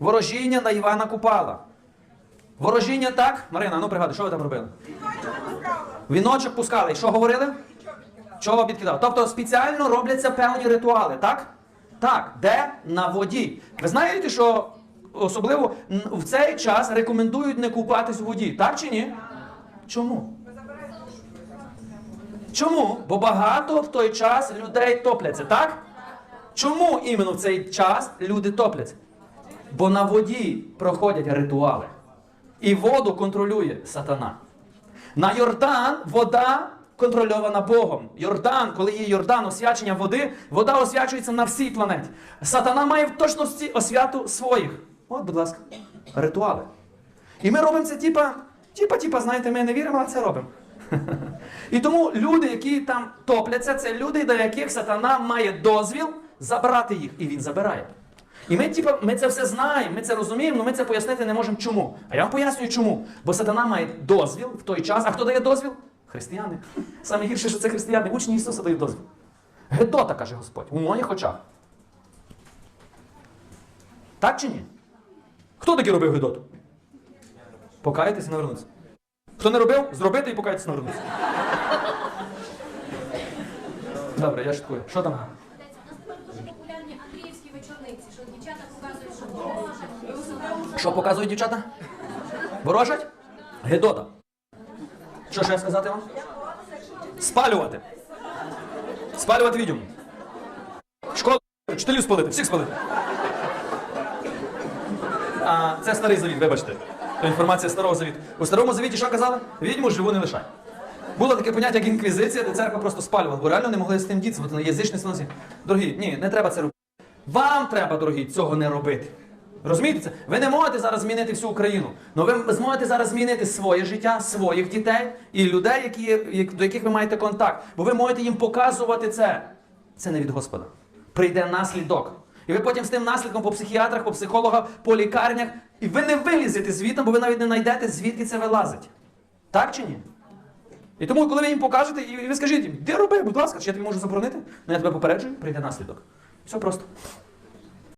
Ворожіння на Івана Купала. Ворожіння так? Марина, ну пригадуй, що ви там робили? Віночок пускали. І що говорили? Чого підкидав? Тобто спеціально робляться певні ритуали, так? Так, де на воді. Ви знаєте, що особливо в цей час рекомендують не купатись у воді, так чи ні? Чому? Чому? Бо багато в той час людей топляться, так? Чому іменно в цей час люди топляться? Бо на воді проходять ритуали. І воду контролює сатана. На Йордан вода контрольована Богом. Йордан, коли є Йордан, освячення води, вода освячується на всій планеті. Сатана має в точності освяту своїх. От, будь ласка, ритуали. І ми робимо це, типа, типа, типа, знаєте, ми не віримо, але це робимо. І тому люди, які там топляться, це люди, до яких сатана має дозвіл забрати їх. І він забирає. І ми, типа, ми це все знаємо, ми це розуміємо, але ми це пояснити не можемо чому. А я вам пояснюю чому. Бо сатана має дозвіл в той час. А хто дає дозвіл? Християни. Саме гірше, що це християни, учні Ісуса дають дозвіл. Гедота, каже Господь, у моїх очах. Так чи ні? Хто таки робив Гедоту? Покаятися і навернутися. Хто не робив, зробити і покаятися навернутися. Добре, я шуткую. Що там? Що показують, дівчата? Ворожать? Гедота. Що ще сказати вам? Спалювати. Спалювати відьому. Школу вчителів спалити, всіх спалити. А, це старий завіт, вибачте. То інформація старого завіту. У старому завіті що казали? Відьму живу не лишай. Було таке поняття, як інквізиція, де церква просто спалювала, бо реально не могли з тим дітися, бо це язичництво носі. Дорогі, ні, не треба це робити. Вам треба, дорогі, цього не робити. Розумієте це? Ви не можете зараз змінити всю Україну. але ви зможете зараз змінити своє життя, своїх дітей і людей, які, до яких ви маєте контакт. Бо ви можете їм показувати це. Це не від Господа. Прийде наслідок. І ви потім з тим наслідком по психіатрах, по психологах, по лікарнях, і ви не вилізете звідти, бо ви навіть не знайдете, звідки це вилазить. Так чи ні? І тому, коли ви їм покажете, і ви скажіть їм, де роби, будь ласка, чи я тобі можу заборонити? Ну я тебе попереджую, прийде наслідок. Все просто.